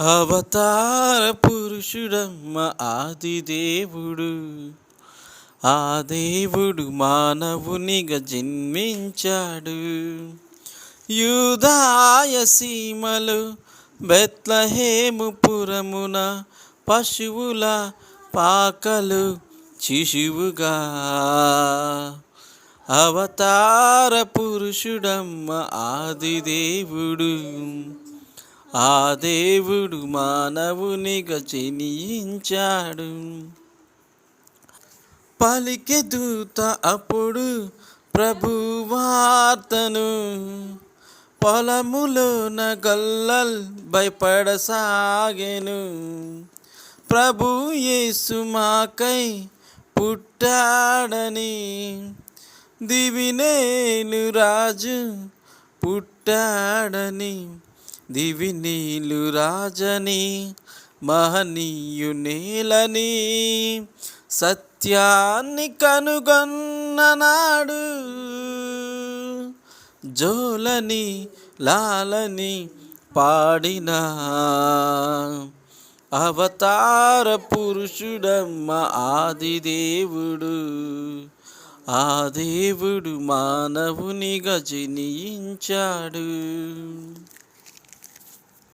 అవతార పురుషుడమ్మ ఆది దేవుడు ఆ దేవుడు మానవునిగా జన్మించాడు. యూదాయ సీమలు బెత్లహేము పురమున పశువుల పాకలు శిశువుగా అవతార పురుషుడమ్మ ఆది దేవుడు ఆ దేవుడు మానవునిగా జనించాడు పలికే దూత అప్పుడు ప్రభు వార్తను పొలములోన గల్లల్ భయపడసాగెను. ప్రభు యేసు మాకై పుట్టాడని దివినేను రాజు పుట్టాడని. దివినీలు రాజని మహనీయునేలని సత్యాన్ని కనుగొన్ననాడు జోలని లాలని పాడిన. అవతార పురుషుడమ్మ ఆదిదేవుడు ఆ దేవుడు మానవునిగా జనించాడు.